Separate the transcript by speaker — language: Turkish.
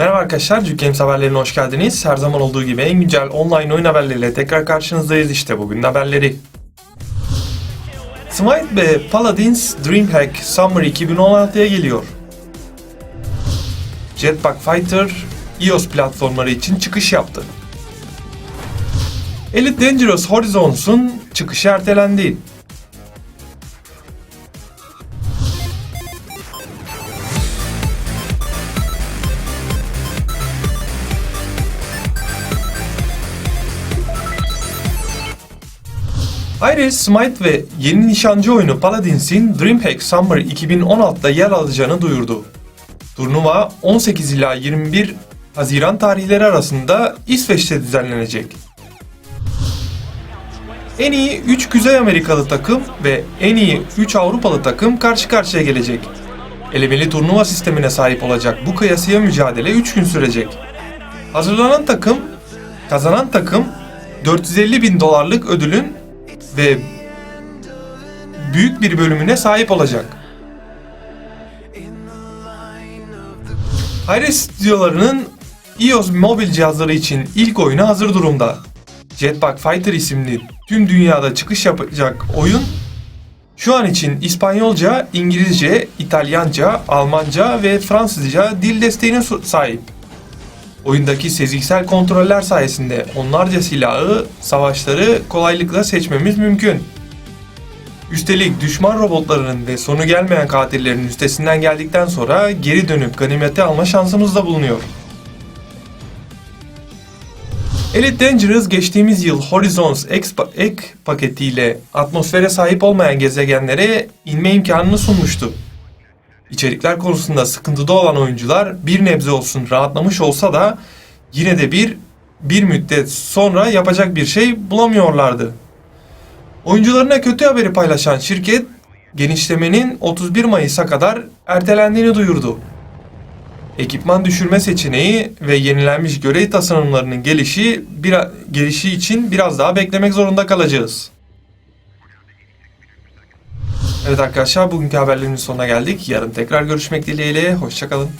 Speaker 1: Merhaba arkadaşlar, Cük Games haberlerine hoş geldiniz. Her zaman olduğu gibi en güncel online oyun haberleriyle tekrar karşınızdayız işte bugün haberleri. Smite ve Paladins Dreamhack Summer 2016'ya geliyor. Jetpack Fighter iOS platformları için çıkış yaptı. Elite Dangerous Horizons'un çıkışı ertelendi. Ayrıca Smite ve yeni nişancı oyunu Paladins'in Dreamhack Summer 2016'da yer alacağını duyurdu. Turnuva 18 ila 21 Haziran tarihleri arasında İsveç'te düzenlenecek. En iyi 3 Kuzey Amerikalı takım ve en iyi 3 Avrupalı takım karşı karşıya gelecek. Elemeli turnuva sistemine sahip olacak bu kıyasıya mücadele 3 gün sürecek. Hazırlanan takım, kazanan takım 450 bin dolarlık ödülün ve büyük bir bölümüne sahip olacak. Hayre stüdyolarının iOS mobil cihazları için ilk oyunu hazır durumda. Jetpack Fighter isimli tüm dünyada çıkış yapacak oyun şu an için İspanyolca, İngilizce, İtalyanca, Almanca ve Fransızca dil desteğine sahip. Oyundaki seziksel kontroller sayesinde onlarca silahı, savaşları kolaylıkla seçmemiz mümkün. Üstelik düşman robotlarının ve sonu gelmeyen katillerin üstesinden geldikten sonra geri dönüp ganimeti alma şansımız da bulunuyor. Elite Dangerous geçtiğimiz yıl Horizons X ek paketiyle atmosfere sahip olmayan gezegenlere inme imkanını sunmuştu. İçerikler konusunda sıkıntıda olan oyuncular bir nebze olsun rahatlamış olsa da yine de bir bir müddet sonra yapacak bir şey bulamıyorlardı. Oyuncularına kötü haberi paylaşan şirket genişlemenin 31 Mayıs'a kadar ertelendiğini duyurdu. Ekipman düşürme seçeneği ve yenilenmiş görev tasarımlarının gelişi bir, gelişi için biraz daha beklemek zorunda kalacağız. Evet arkadaşlar bugünkü haberlerin sonuna geldik. Yarın tekrar görüşmek dileğiyle. Hoşçakalın.